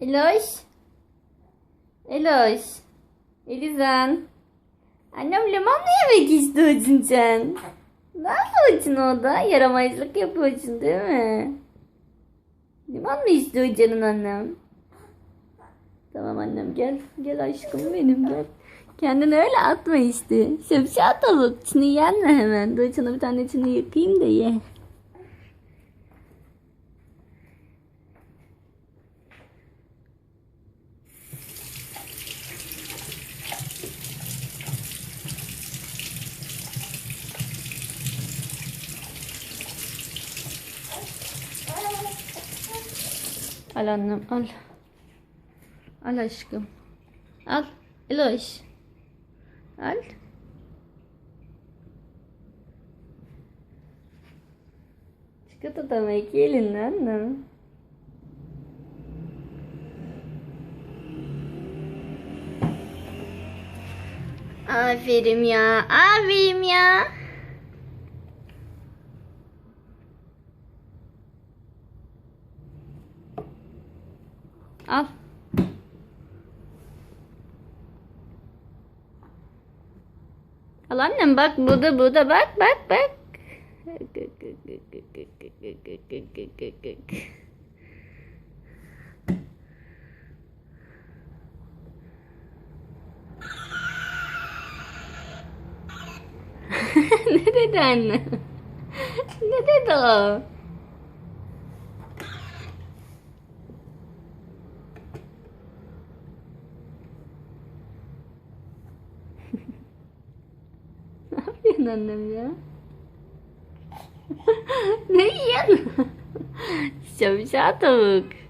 Eloş. Eloş. Elizan. Annem limon mu yemek istiyorsun sen? Ne yapıyorsun orada? Yaramazlık yapıyorsun değil mi? Limon mu istiyor canın annem? Tamam annem gel. Gel aşkım benim gel. Kendini öyle atma işte. Şapşal tavuk. Şunu yenme hemen. Dur bir tane şunu yıkayayım da ye. Al annem al. Al aşkım. Al. Eloş. Al. Çikolata da mı iki elinle annem? Aferin ya. Aferin ya. Al. Al annem bak burada burada bak bak bak. ne dedi anne? ne dedi o? Ne yapıyorsun annem ya? ne yiyorsun? Şapşal tavuk.